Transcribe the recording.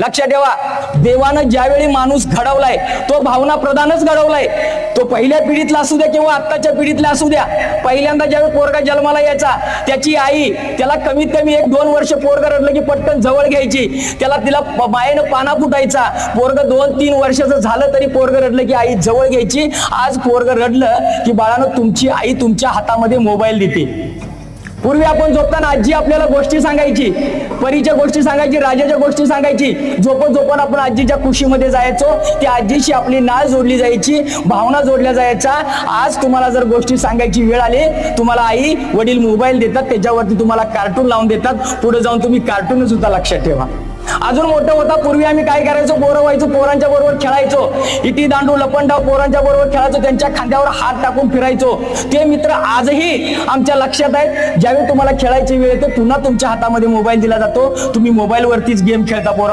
लक्षात ठेवा देवानं ज्यावेळी माणूस घडवलाय तो भावना प्रधानच घडवलाय. तो पहिल्या पिढीतला असू द्या किंवा आत्ताच्या पिढीतला असू द्या पहिल्यांदा ज्यावेळी पोरगा जन्माला यायचा त्याची आई त्याला कमीत कमी एक दोन वर्ष पोरगा रडलं की पटकन जवळ घ्यायची त्याला तिला प- मायेनं पाना फुटायचा. पोरग दोन तीन वर्षाचं झालं तरी पोरग रडलं की आई जवळ घ्यायची. आज पोरग रडलं की बाळानं तुमची आई तुमच्या हातामध्ये मोबाईल देते. पूर्वी आपण झोपताना आजी आपल्याला गोष्टी सांगायची परीच्या गोष्टी सांगायची राजाच्या गोष्टी सांगायची. झोपत झोपत आपण आजीच्या कुशीमध्ये जायचो. त्या आजीशी आपली नाळ जोडली जायची भावना जोडल्या जायच्या. आज तुम्हाला जर गोष्टी सांगायची वेळ आली तुम्हाला आई वडील मोबाईल देतात त्याच्यावरती तुम्हाला कार्टून लावून देतात. पुढे जाऊन तुम्ही कार्टून सुद्धा लक्षात ठेवा. अजून मोठं होता. पूर्वी आम्ही काय करायचो? पोरं व्हायचो पोरांच्या बरोबर खेळायचो. इटी दांडू लपंडाव पोरांच्या बरोबर खेळायचो. त्यांच्या खांद्यावर हात टाकून फिरायचो. ते मित्र आजही आमच्या लक्षात आहेत. ज्यावेळी तुम्हाला खेळायची वेळ येते पुन्हा तुमच्या हातामध्ये मोबाईल दिला जातो. तुम्ही मोबाईलवरतीच गेम खेळता पोरांना.